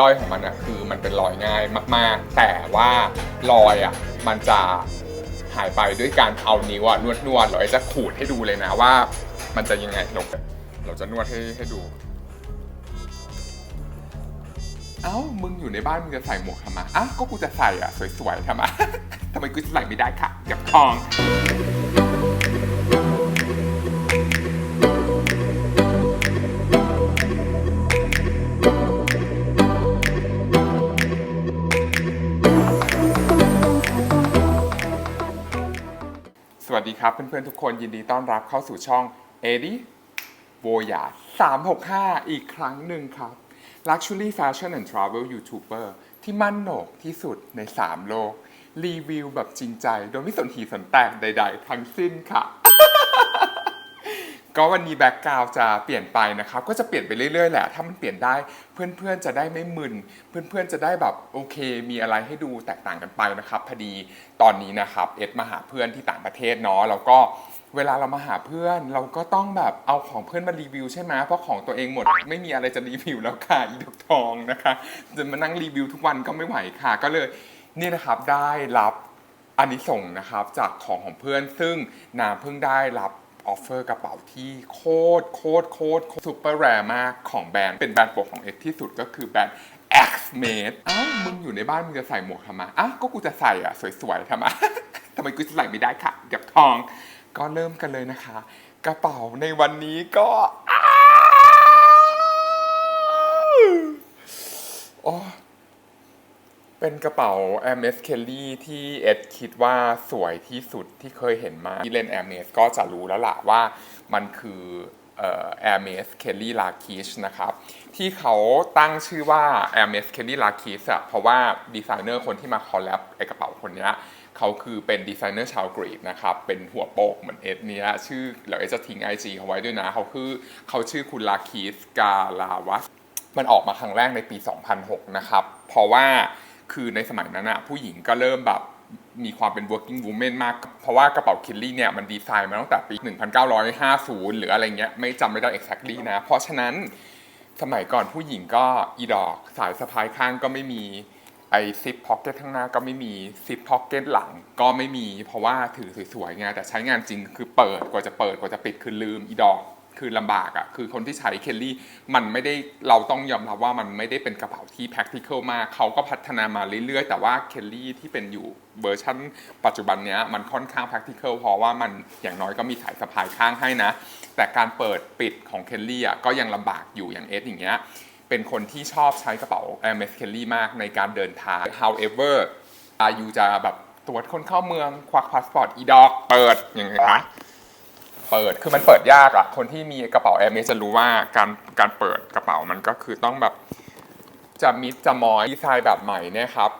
ด้อยของมันอะคือมันเป็นรอยง่ายมาก ๆ แต่ว่ารอยอะมันจะหายไปด้วยการเอานิ้วอะนวดนวดๆเราจะขูดให้ดูเลยนะว่า มันจะยังไงลงเราจะนวดให้ให้ดูเอ้า มึงอยู่ในบ้านมึงจะใส่หมวกทำไมอะก็กูจะใส่อะ สวยๆทำไมทำไมกูใส่ไม่ได้ค่ะกับทอง ดีครับเพื่อนๆทุกคนยินดีต้อนรับเข้าสู่ช่องเอดี้โวยา365อีกครั้งหนึ่งครับ Luxury Fashion and Travel YouTuber ที่มั่นโหนกที่สุดใน 3 โลก รีวิวแบบจริงใจ โดยไม่สนทีสนแตกใด ๆ ทั้งสิ้นค่ะ ก็วันนี้แบ็กกราวจะเปลี่ยนไปนะครับ ก็จะเปลี่ยนไปเรื่อยๆแหละ ถ้ามันเปลี่ยนได้เพื่อนๆจะได้ไม่มึน เพื่อนๆจะได้แบบโอเค มีอะไรให้ดูแตกต่างกันไปนะครับ พอดีตอนนี้นะครับเอ็ดมาหาเพื่อนที่ต่างประเทศเนาะแล้วก็เวลาเรามาหาเพื่อนเราก็ต้องแบบเอาของเพื่อนมารีวิวใช่ไหมเพราะของตัวเองหมด ไม่มีอะไรจะรีวิวแล้วค่ะอีดอกทองนะคะจะมานั่งรีวิวทุกวันก็ไม่ไหวค่ะ ก็เลยนี่นะครับได้รับอันนี้ส่งนะครับจากของของเพื่อนซึ่งนาเพิ่งได้รับ ออฟเฟอร์กระเป๋าที่โคตรโคตรโคตรซูเปอร์แรมากของแบรนด์ เป็นแบรนด์โปรของเอ็กที่สุดก็คือแบรนด์ X Made อ้าวมึงอยู่ในบ้านมึงจะใส่หมวกทำไมอะก็กูจะใส่อะ สวยๆทำไมทำไมกูจะใส่ไม่ได้ค่ะเดี๋ยวทอง ก็เริ่มกันเลยนะคะ กระเป๋าในวันนี้ก็อ้าวโอ้ เป็นกระเป๋า Hermes Kelly ที่เอ็ดคิดว่าสวยที่สุดที่เคยเห็นมาที่เล่น Hermes ก็จะรู้แล้วล่ะว่ามันคือเอ่อ Hermes Kelly l a k i s h นะครับ ที่เขาตั้งชื่อว่า Hermes Kelly l a k i s h อะเพราะว่าดีไซเนอร์คนที่มาคอลแลบไอกระเป๋าคนนี้เขาคือเป็นดีไซเนอร์ชาวกรีกนะครับ เป็นหัวโปกเหมือนเอ็ดเนี้ยชื่อเดี๋ยวเอ็ดจะทิ้ง IG เขาไว้ด้วยนะ เขาคือเขาชื่อคุณลาคิสกาลาวัสมันออกมาครั้งแรกในปี 2006 นะครับ เพราะว่า คือในสมัยนั้นอะผู้หญิงก็เริ่มแบบมีความเป็น working woman มาก เพราะว่ากระเป๋าคิลลี่เนี่ย มันดีไซน์มาตั้งแต่ปี 1950 หรืออะไรเงี้ย ไม่จำไม่ได้ exactly นะ เพราะฉะนั้นสมัยก่อนผู้หญิงก็อีดอก สายสะพายข้างก็ไม่มีไอซิปพ็อกเก็ตข้างหน้าก็ไม่มีซิปพ็อกเก็ตหลังก็ไม่มี เพราะว่าถือสวยๆไงแต่ใช้งานจริงคือเปิดกว่าจะเปิดกว่าจะปิดคือลืมอีดอก คือลำบากอะ่ะคือคนที่ใช้เคลลี่มันไม่ได้เราต้องยอมรับว่ามันไม่ได้เป็นกระเป๋าที่ practical มากเขาก็พัฒนามาเรื่อยๆ แต่ว่าเคลลี่ที่เป็นอยู่เวอร์ชันปัจจุบันเนี้ยมันค่อนข้าง practical เพราะว่ามันอย่างน้อยก็มีสายสะพายข้างให้นะ แต่การเปิดปิดของเคลลี่อะก็ยังลำบากอยู่อย่างเอสอย่างเงี้ยเป็นคนที่ชอบใช้กระเป๋า Hermes Kelly มากในการเดินทาง however อายุจะแบบตรวจคนเข้าเมืองควักพาสปอร์ตอีด็อกเปิดอย่างไงคะ เปิดคือมันเปิดยากอะคนที่มีกระเป๋าแอร์เมสจะรู้ว่าการการเปิดกระเป๋ามันก็คือต้องแบบจะมิดจะมอยดีไซน์แบบใหม่เนี่ยครับ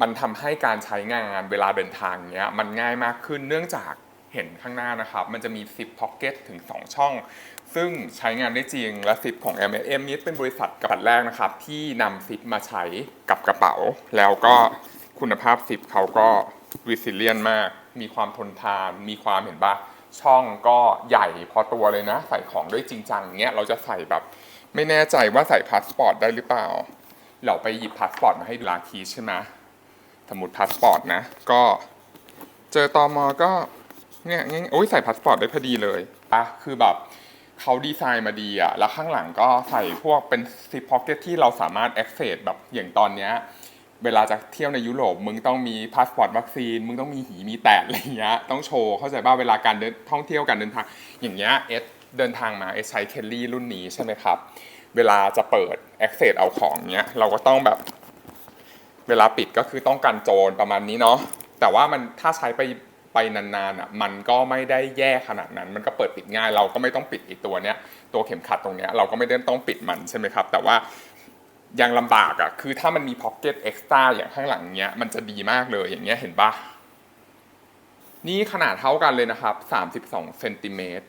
มันทำให้การใช้งานเวลาเดินทางเนี้ยมันง่ายมากขึ้นเนื่องจากเห็นข้างหน้านะครับ มันจะมีซิปพ็อกเก็ตถึง 2 ช่อง ซึ่งใช้งานได้จริง และซิปของ m m นี้เป็นบริษัทกระดาแรกนะครับ ที่นำซิปมาใช้กับกระเป๋า แล้วก็คุณภาพซิปเขาก็ resilient มาก มีความทนทาน มีความเห็นปะ ช่องก็ใหญ่พอตัวเลยนะ ใส่ของด้วยจริงจังเงี้ยเราจะใส่แบบไม่แน่ใจว่าใส่พาสปอร์ตได้หรือเปล่า เราไปหยิบพาสปอร์ตมาให้ดูลาคีใช่ไหมสมมติพาสปอร์ตนะ ก็เจอตอมอก็เนี่ยง่ายโอ้ยใส่พาสปอร์ตได้พอดีเลยอะคือแบบเขาดีไซน์มาดีอะแล้วข้างหลังก็ใส่พวกเป็นซิปพ็อกเก็ตที่เราสามารถ access แบบอย่างตอนเนี้ย เวลาจะเที่ยวในยุโรปมึงต้องมีพาสปอร์ตวัคซีน มึงต้องมีหีมีแตดอะไรเงี้ยต้องโชว์เข้าใจป่ะเวลาการเดินท่องเที่ยวการเดินทาง อย่างเงี้ยเอสเดินทางมาเอสใช้เคลลี่รุ่นนี้ใช่ไหมครับ เวลาจะเปิด access เอาของเงี้ยเราก็ต้องแบบ เวลาปิดก็คือต้องกันโจรประมาณนี้เนาะแต่ว่ามันถ้าใช้ไปไปนานๆอะมันก็ไม่ได้แย่ขนาดนั้น มันก็เปิดปิดง่าย เราก็ไม่ต้องปิดอีกตัวเนี้ยตัวเข็มขัดตรงเนี้ยเราก็ไม่ได้ต้องปิดมันใช่ไหมครับ แต่ว่า ยังลำบากอะ่ะ คือถ้ามันมีพ็อกเก็ตเอ็กซ์ตร้าอย่างข้างหลังเนี้ย มันจะดีมากเลยอย่างเงี้ยเห็นปะนี่ขนาดเท่ากันเลยนะครับ 32เซนติเมตร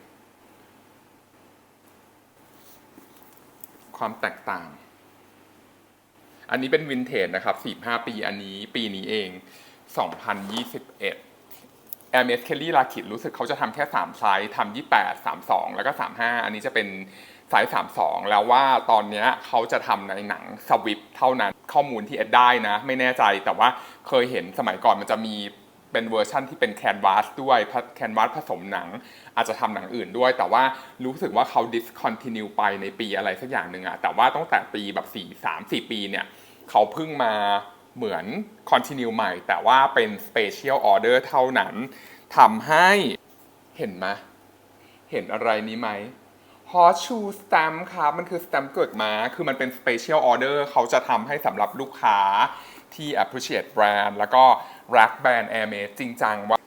ความแตกต่าง อันนี้เป็นวินเทจนะครับ 45 ปี อันนี้ปีนี้เอง 2021 a i r m e s Kelly ลาคิดรู้สึกเขาจะทำแค่ 3 ไซส์ทำ28 32 แล้วก็ 35 อันนี้จะเป็นไซส์32 แล้วว่าตอนเนี้ยเขาจะทำในหนังสวิปเท่านั้นข้อมูลที่เอ็ดได้นะ ไม่แน่ใจแต่ว่าเคยเห็นสมัยก่อนมันจะมีเป็นเวอร์ชั่นที่เป็นแคนวาสด้วยแคนวาสผสมหนัง อาจจะทำหนังอื่นด้วย แต่ว่ารู้สึกว่าเขา discontinue ไปในปีอะไรสักอย่างหนึ่งอะแต่ว่าตั้งแต่ปีแบบ 4 3 4 ปีเนี่ยเขาเพิ่งมา เหมือน continue ใหม่ แต่ว่าเป็น special order เท่านั้นทำให้เห็นไหมเห็นอะไรนี้ไหม Horseshoe Stamp ครับมันคือ stamp เกิดมา คือมันเป็น special order เขาจะทำให้สำหรับลูกค้าที่ appreciate brand แล้วก็รักแบรนด์ Air m a จริงจังว่า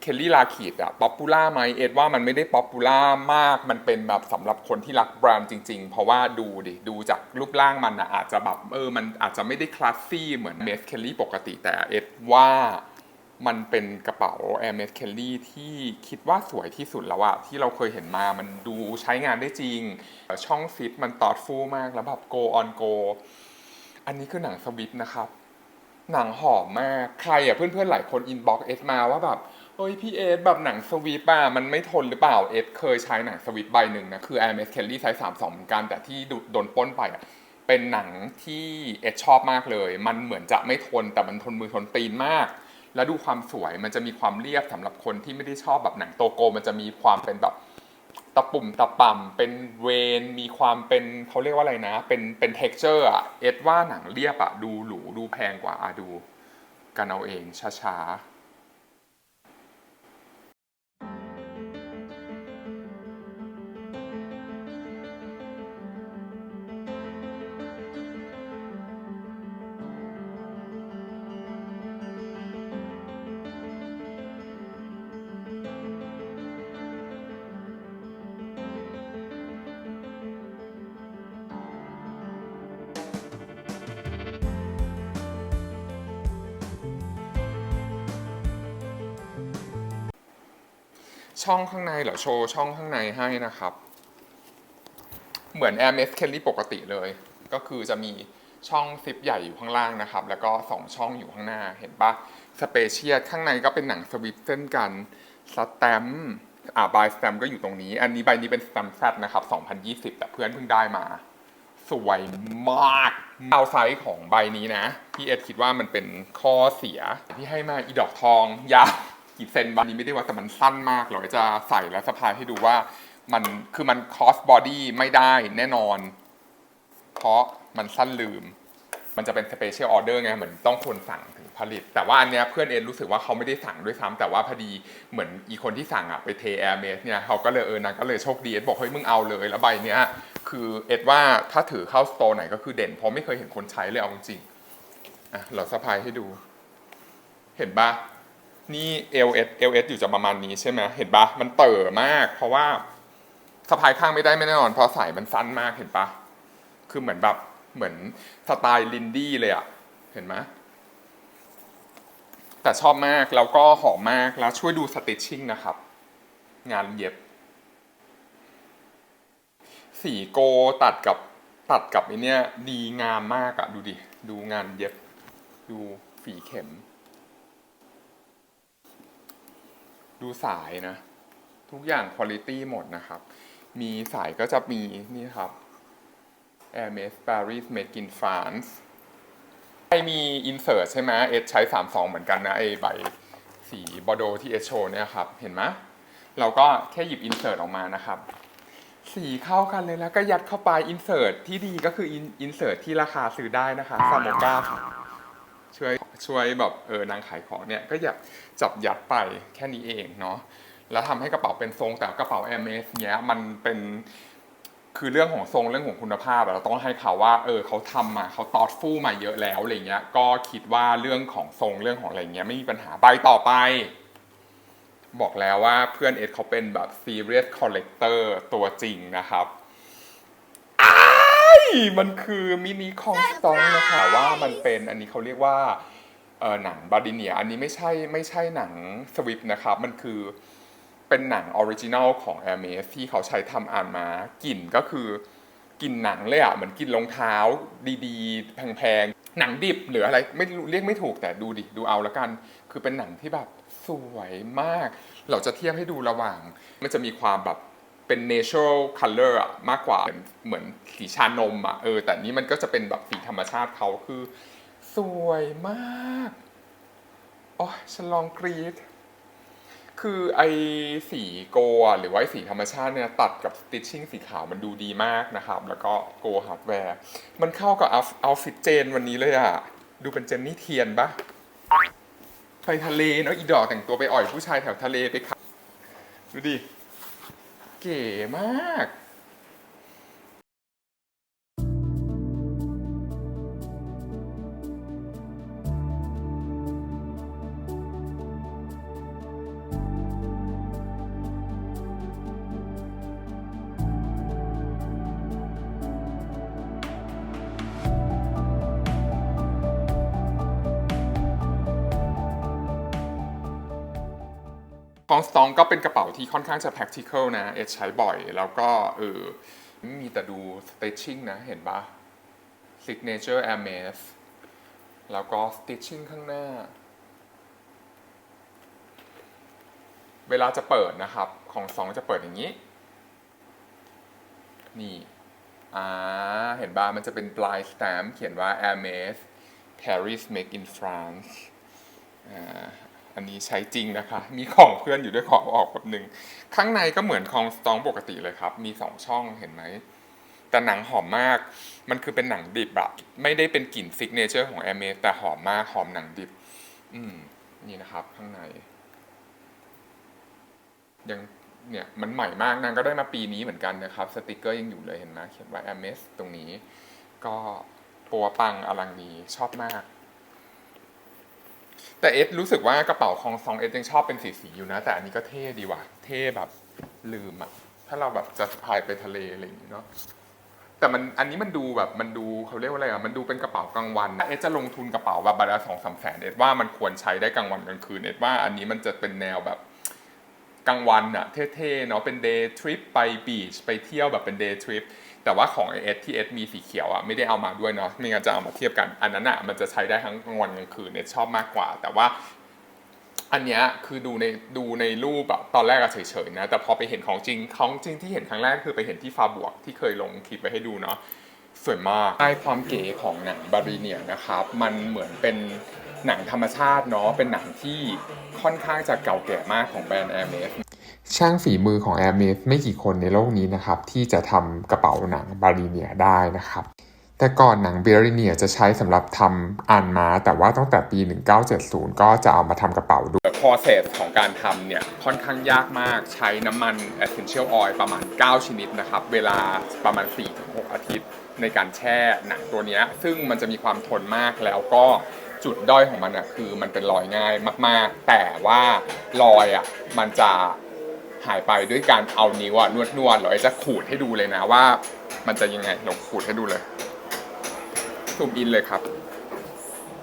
เคลลี่ลาขีดอะป๊อปปูล่าไหมเอ็ดว่ามันไม่ได้ป๊อปปูล่ามากมันเป็นแบบสำหรับคนที่รักแบรนด์จริง ๆ เพราะว่าดูดิดูจากรูปร่างมันอะอาจจะแบบเออมันอาจจะไม่ได้คลาสซี่เหมือนเมสเคลลี่ปกติแต่เอ็ดว่ามันเป็นกระเป๋า Air m e s Kelly ที่คิดว่าสวยที่สุดแล้วอะที่เราเคยเห็นมามันดูใช้งานได้จริง ช่องซิปมันตอดฟูมากแล้วแบบ go on go อันนี้คือหนังสวิตนะครับ หนังหอมมาก ใครอะเพื่อนๆหลายคนอินบ็อกเอสมาว่าแบบ เฮ้ยพี่เอสแบบหนังสวีปอะมันไม่ทนหรือเปล่าเอสเคยใช้หนังสวีปใบหนึ่งนะคือ Air m e s Kelly ไซส์32เหมือนกันแต่ที่โดนป้นไปอะเป็นหนังที่เอสชอบมากเลย มันเหมือนจะไม่ทนแต่มันทนมือทนตีนมาก แล้วดูความสวยมันจะมีความเรียบสำหรับคนที่ไม่ได้ชอบแบบหนังโตโก มันจะมีความเป็นแบบตะปุ่มตะป่ำเป็นเวนมีความเป็นเขาเรียกว่าอะไรนะ เป็นเป็น texture อะเอ็ดว่าหนังเรียบอะดูหรูดูแพงกว่าอะดู กันเอาเองช้าๆ ช่องข้างในเหรอโชว์ช่องข้างในให้นะครับ เหมือน Air m e s Kelly ปกติเลย ก็คือจะมีช่องซิปใหญ่อยู่ข้างล่างนะครับ แล้วก็ 2 ช่องอยู่ข้างหน้าเห็นปะสเปเชียลข้างในก็เป็นหนังสวิปเส้นกันสแตมอ่าบายสแตมก็อยู่ตรงนี้ อันนี้ใบนี้เป็นสแตมแซดนะครับ 2020 แต่เพื่อนเพิ่งได้มา สวยมากเอาไซส์ของใบนี้นะ พี่เอ็ดคิดว่ามันเป็นข้อเสียที่ให้มาอีดอกทองยาว กี่เซนใบนี้ไม่ได้ว่าแต่มันสั้นมากเราจะใส่แล้วสะพายให้ดูว่ามันคือมันคอสบอดี้ไม่ได้แน่นอน เพราะมันสั้นลืม มันจะเป็นสเปเชียลออเดอร์ไงเหมือนต้องคนสั่งถึงผลิต แต่ว่าอันเนี้ยเพื่อนเอ็นรู้สึกว่าเขาไม่ได้สั่งด้วยซ้ำแต่ว่าพอดีเหมือนอีคนที่สั่งอะไปเทแอร์เมสเนี่ยเขาก็เลยเออนางก็เลยโชคดีเอ็ดบอกเฮ้ยมึงเอาเลยแล้วใบเนี้ยคือเอ็ดว่าถ้าถือเข้าสโตร์ไหนก็คือเด่นเพราะไม่เคยเห็นคนใช้เลยเอาจริงอะเราสะพายให้ดู เห็นปะ นี่ LS LS อยู่จะประมาณนี้ใช่ไหมเห็นปะมันเต่อมาก เพราะว่าสะพายข้างไม่ได้ไม่แน่นอน เพราะสายมันสั้นมากเห็นปะคือเหมือนแบบเหมือนสไตล์ลินดี้เลยอะเห็นไหมแต่ชอบมากแล้วก็หอมมากแล้วช่วยดูสติชชิ่งนะครับ งานเย็บ สีโกตัดกับตัดกับไอเนี้ยดีงามมากอะดูดิ ดูงานเย็บ ดูฝีเข็ม ดูสายนะ ทุกอย่างคุณ i t y หมดนะครับ มีสายก็จะมีนี่ครับ Hermes Paris Made in France ไอมีอินเสิร์ตใช่ไหมเอสใช้ 32 เหมือนกันนะไอใบสีบอโดที่เอสโชเนี่ยครับ เห็นไหมเราก็แค่หยิบอินเสิร์ตออกมานะครับ สีเข้ากันเลยแล้วก็ยัดเข้าไปอินเสิร์ตที่ดีก็คืออินเสิร์ตที่ราคาซื้อได้นะคะซาโมก้าช่วย ช่วยแบบเออนางขายของเนี่ยก็อยากจับยัดไปแค่นี้เองเนาะแล้วทำให้กระเป๋าเป็นทรงแต่กระเป๋า a อ s เนี้ยมันเป็นคือเรื่องของทรงเรื่องของคุณภาพเราต้องให้เขาว่า เออเขาทำมาเขาตอดฟู่มาเยอะแล้วอะไรเงี้ย ก็คิดว่าเรื่องของทรงเรื่องของอะไรเงี้ยไม่มีปัญหาใบต่อไป บอกแล้วว่าเพื่อนเอ็ดเขาเป็นแบบ serious collector ตัวจริงนะครับอ้มันคือมินิคองสตองนะคะว่ามันเป็นอันนี้เขาเรียกว่า หนังบาดิเนียอันนี้ไม่ใช่ไม่ใช่หนังสวิฟนะครับ มันคือเป็นหนังออริจินัลของ a i r m e s ที่เขาใช้ทำอ่านมากลิ่นก็คือกลิ่นหนังเลยอะเหมือนกลิ่นรองเท้าดีๆ แพงๆ หนังดิบหรืออะไรไม่เรียกไม่ถูกแต่ดูดิดูเอาล้วกัน คือเป็นหนังที่แบบสวยมาก เราจะเทียบให้ดูระหว่าง มันจะมีความแบบเป็น natural color อะมากกว่าเหมือนสีชานมอะเออแต่นี้มันก็จะเป็นแบบสีธรรมชาติเขาคือ วยมากโอ้ยฉันลองกรีดคือไอสีโกะหรือว่าสีธรรมชาติเนี่ยตัดกับสติชชิ่งสีขาวมันดูดีมากนะครับ แล้วก็โกฮาร์ดแวร์ มันเข้ากับเอาฟิตเจนวันนี้เลยอะดูเป็นเจนนี่เทียนปะไปทะเลเนาะอีดอกแต่งตัวไปอ่อยผู้ชายแถวทะเลไปขับดูดิ เก๋มาก องสตองก็เป็นกระเป๋าที่ค่อนข้างจะ practical นะ เอดใช้บ่อย แล้วก็เออมีแต่ดู stitching นะ เห็นปะ signature Hermes แล้วก็ stitching ข้างหน้า เวลาจะเปิดนะครับ ของสองจะเปิดอย่างนี้ นี่ อ่า เห็นบ้ามันจะเป็นปลายสแตมป์เขียนว่า Hermes Paris Make in France อ่า อันนี้ใช้จริงนะคะ มีของเพื่อนอยู่ด้วยขอออกแบบหนึ่งข้างในก็เหมือนคองสตองปกติเลยครับ มีสองช่องเห็นไหมแต่หนังหอมมาก มันคือเป็นหนังดิบอะไม่ได้เป็นกลิ่นซิกเนเจอร์ของแอร์เมแต่หอมมากหอมหนังดิบ อืม นี่นะครับ ข้างใน ยังเนี่ยมันใหม่มากนางก็ได้มาปีนี้เหมือนกันนะครับ สติกเกอร์ยังอยู่เลยเห็นไหมเขียนว่า a m e s ตรงนี้ ก็ปัวปังอลังนีชอบมาก แต่เอสรู้สึกว่ากระเป๋าของซองเอสยังชอบเป็นสีสีอยู่นะ แต่อันนี้ก็เท่ดีว่ะ เท่แบบลืมอะถ้าเราแบบจะพายไปทะเลอะไรอย่างนี้เนาะแต่มันอันนี้มันดูแบบมันดูเขาเรียกว่าอะไรอะมันดูเป็นกระเป๋ากลางวันเอสจะลงทุนกระเป๋าแบบบาทละสองสามแสนเอสว่ามันควรใช้ได้กลางวันกลางคืนเอสว่าอันนี้มันจะเป็นแนวแบบกลางวันอะเท่ๆเนาะเป็นเดย์ทริปไปบีชไปเที่ยวแบบเป็นเดย์ทริป แต่ว่าของเอสที่เอสมีสีเขียวอะไม่ได้เอามาด้วยเนาะไม่งั้นจะเอามาเทียบกันอันนั้นอะมันจะใช้ได้ทั้งกลางวันกลางคืนเอสชอบมากกว่า แต่ว่าอันเนี้ยคือดูในดูในรูปอะตอนแรกอะเฉยๆนะแต่พอไปเห็นของจริงของจริงที่เห็นครั้งแรกคือไปเห็นที่ฟาบวกที่เคยลงคลิปไปให้ดูเนาะสวยมากได้ความเก๋ของหนังบารีเนียนะครับมันเหมือนเป็นหนังธรรมชาติเนาะเป็นหนังที่ค่อนข้างจะเก่าแก่มากของแบรนด์ Hermes ช่างฝีมือของ Hermes ไม่กี่คนในโลกนี้นะครับ ที่จะทำกระเป๋าหนังบารีเนียได้นะครับ แต่ก่อนหนังเบริเนียจะใช้สำหรับทำอ่านม้าแต่ว่าตั้งแต่ปี 1970 ก็จะเอามาทำกระเป๋าด้วย process ของการทำเนี่ยค่อนข้างยากมากใช้น้ำมัน essential oil ประมาณ 9 ชนิดนะครับ เวลาประมาณ 4-6 อาทิตย์ ในการแช่หนังตัวนี้ซึ่งมันจะมีความทนมากแล้วก็จุดด้อยของมันอะคือมันเป็นรอยง่ายมาก ๆ แต่ว่ารอยอะมันจะ หายไปด้วยการเอานิ้วอะนวดๆเราจะขูดให้ดูเลยนะว่า มันจะยังไงลองขูดให้ดูเลยซูมอินเลยครับ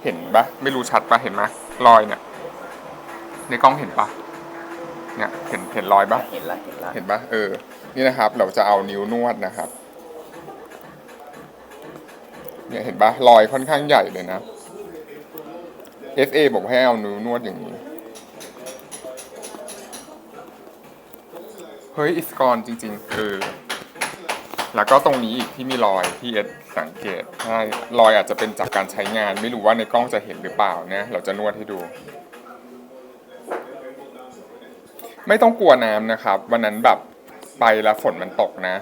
เห็นปะไม่รู้ชัดปะเห็นไหมรอยเนี่ย ในกล้องเห็นปะเนี่ยเห็นเห็นรอยปะเห็นละเห็นละเห็นปะเออ นี่นะครับ เราจะเอานิ้วนวดนะครับ เนี่ยเห็นปะรอยค่อนข้างใหญ่เลยนะ FA บอกให้เอานิ้วนวดอย่างนี้ เฮ้ยอิสกอนจริงๆเออแล้วก็ตรงนี้อีกที่มีรอยที่เอสสังเกตใช่รอยอาจจะเป็นจากการใช้งาน ไม่รู้ว่าในกล้องจะเห็นหรือเปล่านะเราจะนวดให้ดู ไม่ต้องกลัวน้ำนะครับ วันนั้นแบบไปแล้วฝนมันตกนะ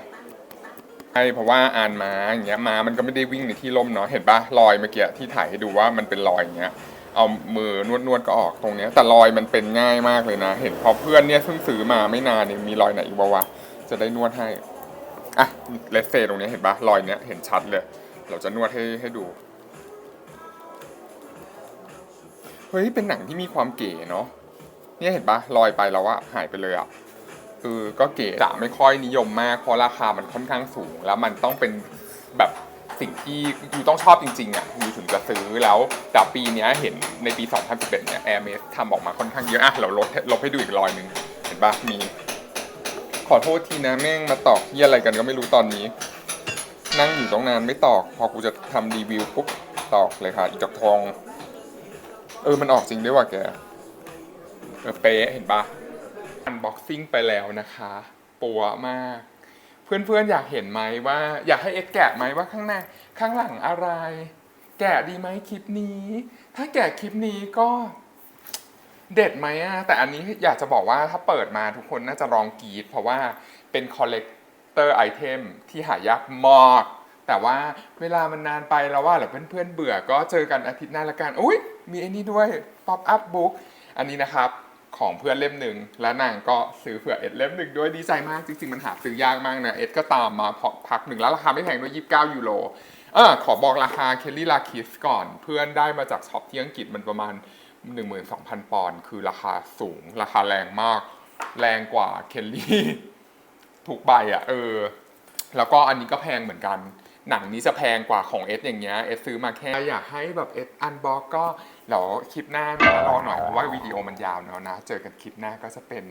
ใช่เพราะว่าอ่านม้าอย่างเงี้ยม้ามันก็ไม่ได้วิ่งในที่ร่มเนาะเห็นปะรอยเมื่อกี้ที่ถ่ายให้ดูว่ามันเป็นรอยอย่างเงี้ย เอามือนวดนวดๆก็ออกตรงเนี้ย แต่รอยมันเป็นง่ายมากเลยนะ เห็นพอเพื่อนเนี่ยเพิ่งซื้อมาไม่นานเนี่ยมีรอยไหนอีกบ้าวะจะได้นวดให้อะเลสเซตรงเนี้ยเห็นปะรอยเนี้ยเห็นชัดเลย เราจะนวดให้ให้ดูเฮ้ยเป็นหนังที่มีความเก๋เนาะเนี่ยเห็นปะรอยไปแล้วอะหายไปเลยอะเออก็เก๋จะไม่ค่อยนิยมมากเพราะราคามันค่อนข้างสูง แล้วมันต้องเป็นแบบ สิ่งที่ยูต้องชอบจริงๆอะยูถึงจะซื้อแล้วแต่ปีนี้เห็นในปี 2011เนี่ย Hermes ทำออกมาค่อนข้างเยอะอะเราลดลบให้ดูอีกรอยหนึ่งเห็นปะมี ขอโทษทีนะแม่งมาตอกที่อะไรกันก็ไม่รู้ตอนนี้ นั่งอยู่ต้องนานไม่ตอก พอกูจะทำรีวิวปุ๊บตอกเลยค่ะอีกจอกทอง เออมันออกจริงด้วยว่ะแกเออเป๊ะเห็นปะอันบ็อกซิ่งไปแล้วนะคะปัวมาก เพื่อนๆอยากเห็นไหมว่า อยากให้เอ็ดแกะไหมว่าข้างหน้าข้างหลังอะไร แกะดีไหมคลิปนี้ ถ้าแกะคลิปนี้ก็เด็ดไหมอะแต่อันนี้อยากจะบอกว่าถ้าเปิดมาทุกคนน่าจะลองกรีดเพราะว่าเป็นคอลเลกเตอร์ไอเทมที่หายากมากแต่ว่าเวลามันนานไปแล้วว่าหรือเพื่อนๆเบื่อก็เจอกันอาทิตย์หน้าละกันอุ้ยมีไอ้นี่ด้วย Pop Up Book อันนี้นะครับ ของเพื่อนเล่มหนึ่งและนางก็ซื้อเผื่อเอ็ดเล่มหนึ่งด้วยดีใจมากจริงๆมันหาซื้อยากมากนะเอ็ดก็ตามมาพอพักหนึ่งแล้วราคาไม่แพงด้วย29ยูโรเออขอบอกราคาเคลลี่ลาคิสก่อนเพื่อนได้มาจากช็อปที่อังกฤษมันประมาณ 12,000 ปอนด์คือราคาสูง ราคาแรงมาก แรงกว่าเคลลี่ถูกใบอะเออ แล้วก็อันนี้ก็แพงเหมือนกัน หนังนี้จะแพงกว่าของเอสอย่างเงี้ยเอสซื้อมาแค่อยากให้แบบเอสอันบ็อกก็เดี๋ยวคลิปหน้ารอหน่อยเพราะว่าวิดีโอมันยาวเนาะนะ เจอกันคลิปหน้าก็จะเป็น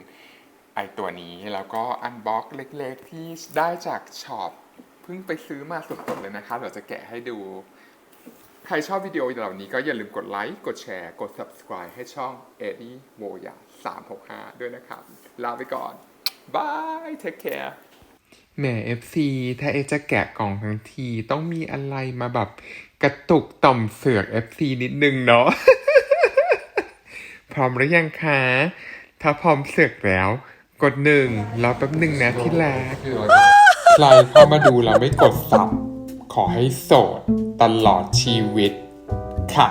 ไอตัวนี้แล้วก็อันบ็อกเล็กๆ ที่ได้จากช็อปเพิ่งไปซื้อมาสดๆเลยนะคะเดี๋ยวจะแกะให้ดู ใครชอบวิดีโอเหล่านี้ก็อย่าลืมกดไลค์กดแชร์ กด subscribe ให้ช่อง Eddie w o y a 365 ด้วยนะครับ ลาไปก่อนบาย take care แหม FC ถ้าเอจะแกะกล่องทั้งทีต้องมีอะไรมาแบบกระตุกต่อมเสือก FC นิดนึงเนาะพร้อมหรือยังคะ ถ้าพร้อมเสือกแล้ว กดหนึ่งรอแป๊บหนึ่งนะที่แรกใครเข้ามาดูแล้วไม่กดสับ ขอให้โสดตลอดชีวิต ค่ะ